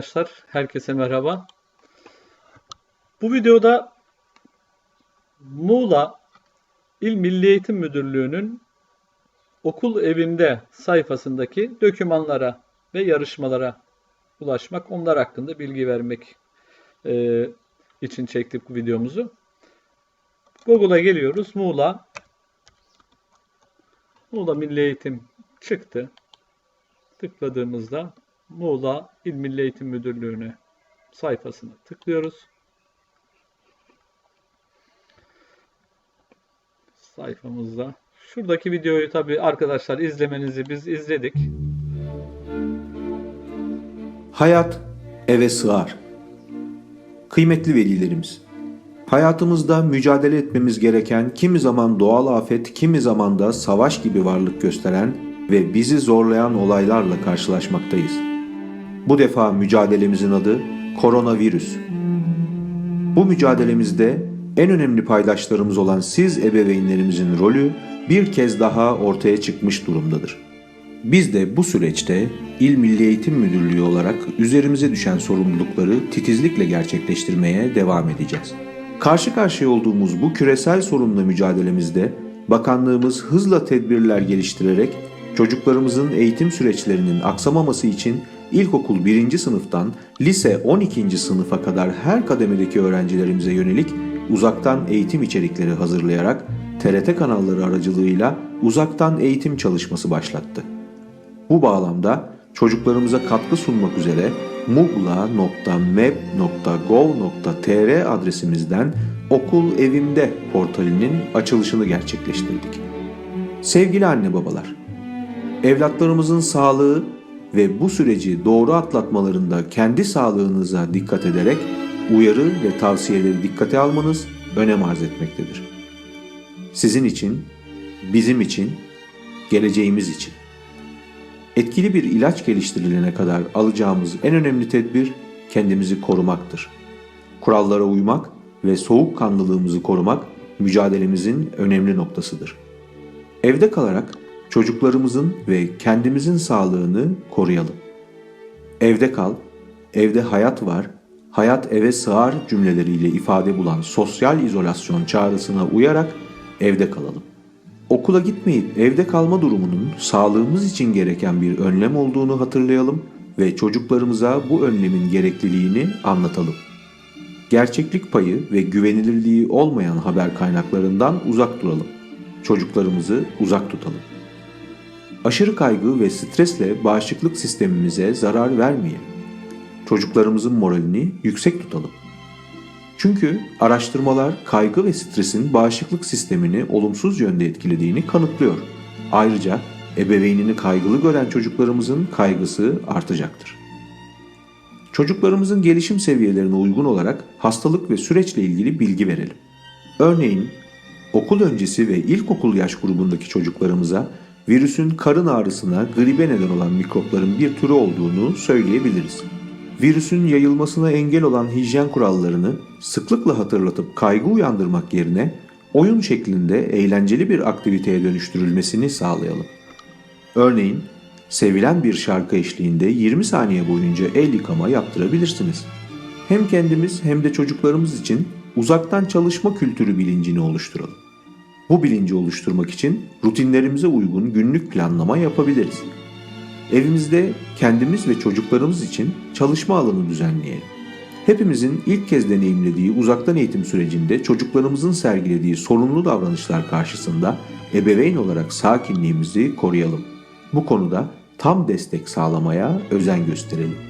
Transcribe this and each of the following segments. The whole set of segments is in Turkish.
Arkadaşlar herkese merhaba. Bu videoda Muğla İl Milli Eğitim Müdürlüğü'nün okul evinde sayfasındaki dokümanlara ve yarışmalara ulaşmak, onlar hakkında bilgi vermek e, için çektik bu videomuzu. Google'a geliyoruz. Muğla Muğla Milli Eğitim çıktı. Tıkladığımızda Muğla İl Milli Eğitim Müdürlüğü'ne sayfasına tıklıyoruz. Sayfamızda. Şuradaki videoyu tabii arkadaşlar izlemenizi biz izledik. Hayat eve sığar. Kıymetli velilerimiz, hayatımızda mücadele etmemiz gereken kimi zaman doğal afet, kimi zaman da savaş gibi varlık gösteren ve bizi zorlayan olaylarla karşılaşmaktayız. Bu defa mücadelemizin adı koronavirüs. Bu mücadelemizde en önemli paydaşlarımız olan siz ebeveynlerimizin rolü bir kez daha ortaya çıkmış durumdadır. Biz de bu süreçte İl Milli Eğitim Müdürlüğü olarak üzerimize düşen sorumlulukları titizlikle gerçekleştirmeye devam edeceğiz. Karşı karşıya olduğumuz bu küresel sorunla mücadelemizde bakanlığımız hızla tedbirler geliştirerek çocuklarımızın eğitim süreçlerinin aksamaması için ilkokul 1. sınıftan lise 12. sınıfa kadar her kademedeki öğrencilerimize yönelik uzaktan eğitim içerikleri hazırlayarak TRT kanalları aracılığıyla uzaktan eğitim çalışması başlattı. Bu bağlamda çocuklarımıza katkı sunmak üzere mugla.map.gov.tr adresimizden Okul Evimde portalinin açılışını gerçekleştirdik. Sevgili anne babalar, evlatlarımızın sağlığı ve bu süreci doğru atlatmalarında kendi sağlığınıza dikkat ederek uyarı ve tavsiyeleri dikkate almanız önem arz etmektedir. Sizin için, bizim için, geleceğimiz için. Etkili bir ilaç geliştirilene kadar alacağımız en önemli tedbir kendimizi korumaktır. Kurallara uymak ve soğukkanlılığımızı korumak mücadelemizin önemli noktasıdır. Evde kalarak çocuklarımızın ve kendimizin sağlığını koruyalım. Evde kal, evde hayat var, hayat eve sığar cümleleriyle ifade bulan sosyal izolasyon çağrısına uyarak evde kalalım. Okula gitmeyip evde kalma durumunun sağlığımız için gereken bir önlem olduğunu hatırlayalım ve çocuklarımıza bu önlemin gerekliliğini anlatalım. Gerçeklik payı ve güvenilirliği olmayan haber kaynaklarından uzak duralım. Çocuklarımızı uzak tutalım. Aşırı kaygı ve stresle bağışıklık sistemimize zarar vermeyelim. Çocuklarımızın moralini yüksek tutalım. Çünkü araştırmalar kaygı ve stresin bağışıklık sistemini olumsuz yönde etkilediğini kanıtlıyor. Ayrıca ebeveynini kaygılı gören çocuklarımızın kaygısı artacaktır. Çocuklarımızın gelişim seviyelerine uygun olarak hastalık ve süreçle ilgili bilgi verelim. Örneğin okul öncesi ve ilkokul yaş grubundaki çocuklarımıza virüsün karın ağrısına gribe neden olan mikropların bir türü olduğunu söyleyebiliriz. Virüsün yayılmasına engel olan hijyen kurallarını sıklıkla hatırlatıp kaygı uyandırmak yerine oyun şeklinde eğlenceli bir aktiviteye dönüştürülmesini sağlayalım. Örneğin sevilen bir şarkı eşliğinde 20 saniye boyunca el yıkama yaptırabilirsiniz. Hem kendimiz hem de çocuklarımız için uzaktan çalışma kültürü bilincini oluşturalım. Bu bilinci oluşturmak için rutinlerimize uygun günlük planlama yapabiliriz. Evimizde kendimiz ve çocuklarımız için çalışma alanı düzenleyelim. Hepimizin ilk kez deneyimlediği uzaktan eğitim sürecinde çocuklarımızın sergilediği sorunlu davranışlar karşısında ebeveyn olarak sakinliğimizi koruyalım. Bu konuda tam destek sağlamaya özen gösterelim.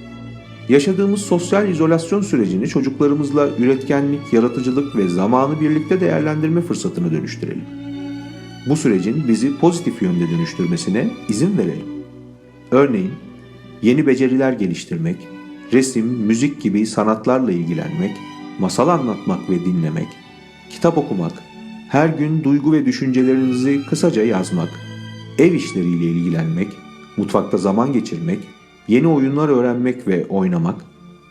Yaşadığımız sosyal izolasyon sürecini çocuklarımızla üretkenlik, yaratıcılık ve zamanı birlikte değerlendirme fırsatına dönüştürelim. Bu sürecin bizi pozitif yönde dönüştürmesine izin verelim. Örneğin yeni beceriler geliştirmek, resim, müzik gibi sanatlarla ilgilenmek, masal anlatmak ve dinlemek, kitap okumak, her gün duygu ve düşüncelerinizi kısaca yazmak, ev işleriyle ilgilenmek, mutfakta zaman geçirmek, yeni oyunlar öğrenmek ve oynamak,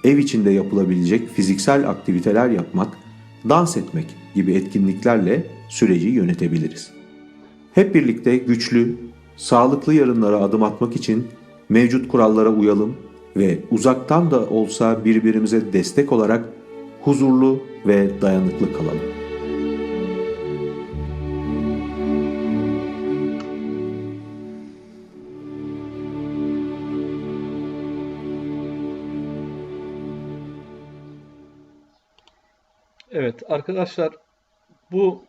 ev içinde yapılabilecek fiziksel aktiviteler yapmak, dans etmek gibi etkinliklerle süreci yönetebiliriz. Hep birlikte güçlü, sağlıklı yarınlara adım atmak için mevcut kurallara uyalım ve uzaktan da olsa birbirimize destek olarak huzurlu ve dayanıklı kalalım. Arkadaşlar bu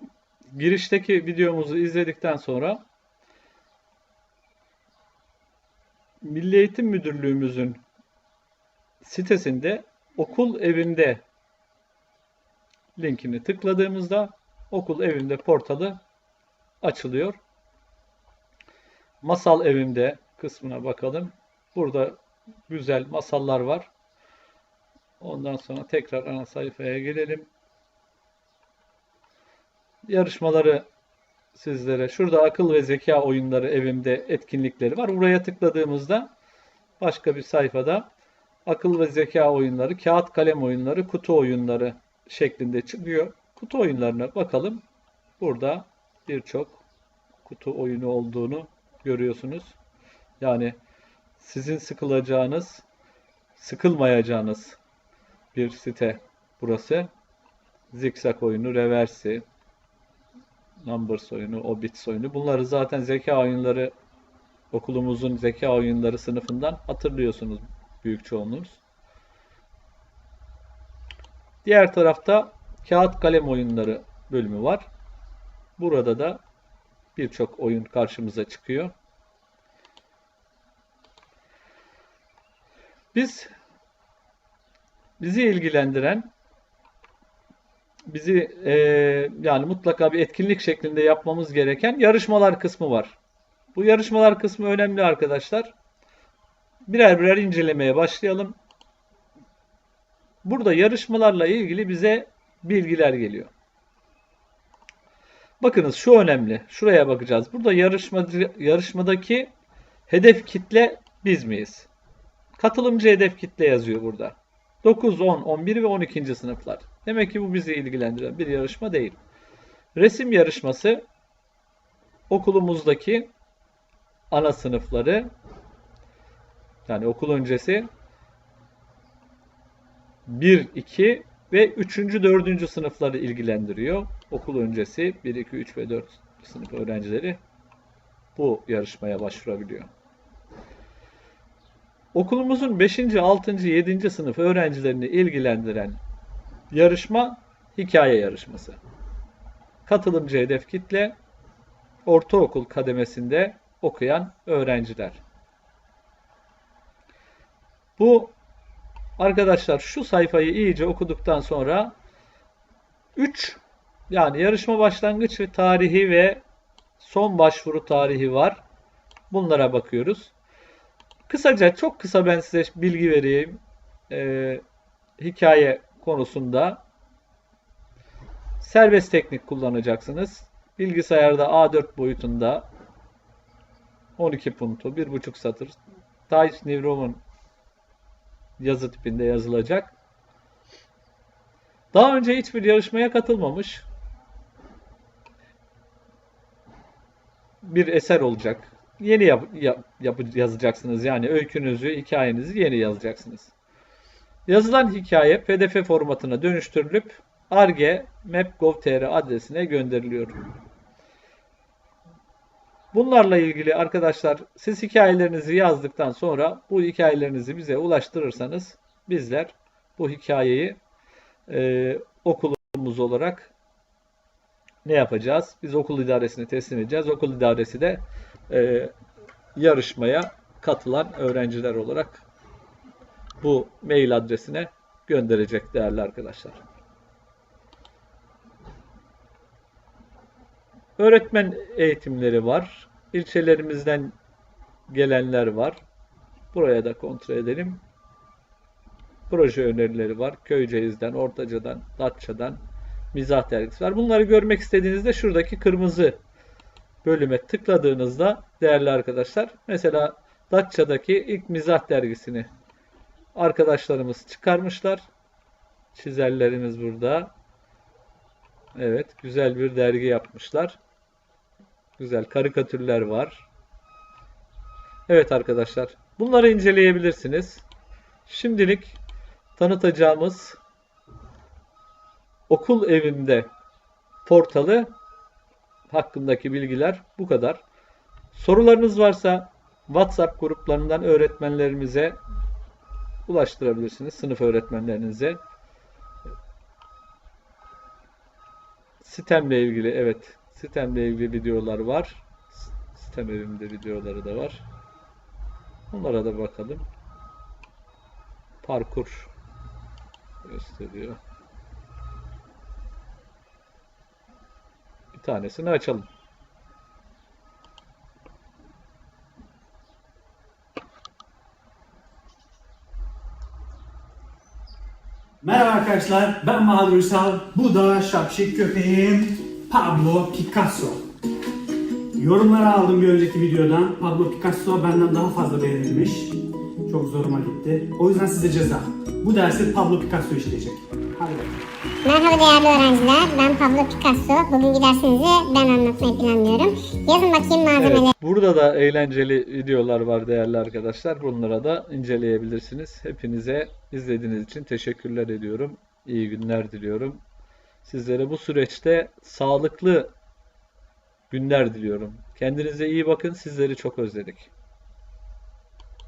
girişteki videomuzu izledikten sonra Milli Eğitim Müdürlüğümüzün sitesinde okul evinde linkini tıkladığımızda okul evinde portalı açılıyor. Masal evimde kısmına bakalım. Burada güzel masallar var. Ondan sonra tekrar ana sayfaya gelelim. Yarışmaları sizlere şurada akıl ve zeka oyunları evimde etkinlikleri var. Buraya tıkladığımızda başka bir sayfada akıl ve zeka oyunları, kağıt kalem oyunları, kutu oyunları şeklinde çıkıyor. Kutu oyunlarına bakalım. Burada birçok kutu oyunu olduğunu görüyorsunuz. Yani sizin sıkılacağınız, sıkılmayacağınız bir site burası. Zikzak oyunu, reversi, Numbers oyunu, Obits oyunu. Bunları zaten zeka oyunları okulumuzun zeka oyunları sınıfından hatırlıyorsunuz büyük çoğunluğunuz. Diğer tarafta kağıt kalem oyunları bölümü var. Burada da birçok oyun karşımıza çıkıyor. Biz bizi ilgilendiren bizi e, yani mutlaka bir etkinlik şeklinde yapmamız gereken yarışmalar kısmı var. Bu yarışmalar kısmı önemli arkadaşlar. Birer birer incelemeye başlayalım. Burada yarışmalarla ilgili bize bilgiler geliyor. Bakınız şu önemli. Şuraya bakacağız. Burada yarışma, yarışmadaki hedef kitle biz miyiz? Katılımcı hedef kitle yazıyor burada. 9, 10, 11 ve 12. sınıflar. Demek ki bu bizi ilgilendiren bir yarışma değil. Resim yarışması okulumuzdaki ana sınıfları yani okul öncesi 1, 2 ve 3. 4. sınıfları ilgilendiriyor. Okul öncesi 1, 2, 3 ve 4 sınıf öğrencileri bu yarışmaya başvurabiliyor. Okulumuzun 5. 6. 7. sınıf öğrencilerini ilgilendiren yarışma hikaye yarışması. Katılımcı hedef kitle ortaokul kademesinde okuyan öğrenciler. Bu arkadaşlar şu sayfayı iyice okuduktan sonra 3 yani yarışma başlangıç ve tarihi ve son başvuru tarihi var. Bunlara bakıyoruz. Kısaca çok kısa ben size bilgi vereyim. Ee, hikaye konusunda serbest teknik kullanacaksınız. Bilgisayarda A4 boyutunda 12 puntu, 1.5 satır Times New Roman yazı tipinde yazılacak. Daha önce hiçbir yarışmaya katılmamış bir eser olacak. Yeni yap, yap, yap, yazacaksınız. Yani öykünüzü, hikayenizi yeni yazacaksınız. Yazılan hikaye PDF formatına dönüştürülüp arge map.gov.tr adresine gönderiliyor. Bunlarla ilgili arkadaşlar siz hikayelerinizi yazdıktan sonra bu hikayelerinizi bize ulaştırırsanız bizler bu hikayeyi e, okulumuz olarak ne yapacağız? Biz okul idaresine teslim edeceğiz. Okul idaresi de e, yarışmaya katılan öğrenciler olarak bu mail adresine gönderecek değerli arkadaşlar. Öğretmen eğitimleri var. İlçelerimizden gelenler var. Buraya da kontrol edelim. Proje önerileri var. Köyceğiz'den, Ortaca'dan, Datça'dan, Mizah dergisi var. Bunları görmek istediğinizde şuradaki kırmızı bölüme tıkladığınızda değerli arkadaşlar mesela Datça'daki ilk mizah dergisini arkadaşlarımız çıkarmışlar. Çizerlerimiz burada. Evet, güzel bir dergi yapmışlar. Güzel karikatürler var. Evet arkadaşlar, bunları inceleyebilirsiniz. Şimdilik tanıtacağımız okul evimde portalı hakkındaki bilgiler bu kadar. Sorularınız varsa WhatsApp gruplarından öğretmenlerimize ulaştırabilirsiniz. Sınıf öğretmenlerinize. Sitemle ilgili evet. Sitemle ilgili videolar var. Sitem evimde videoları da var. Onlara da bakalım. Parkur gösteriyor. Bir tanesini açalım. Merhaba arkadaşlar, ben Bahadır Ünsal. Bu da şapşik köpeğim Pablo Picasso. Yorumları aldım bir önceki videodan. Pablo Picasso benden daha fazla beğenilmiş. Çok zoruma gitti. O yüzden size ceza. Bu dersi Pablo Picasso işleyecek. Hadi bakalım. Merhaba değerli öğrenciler. Ben Pablo Picasso. Bugünkü dersinizi ben anlatmayı planlıyorum. Yazın bakayım malzemeleri. Evet, burada da eğlenceli videolar var değerli arkadaşlar. Bunlara da inceleyebilirsiniz. Hepinize izlediğiniz için teşekkürler ediyorum. İyi günler diliyorum. Sizlere bu süreçte sağlıklı günler diliyorum. Kendinize iyi bakın. Sizleri çok özledik.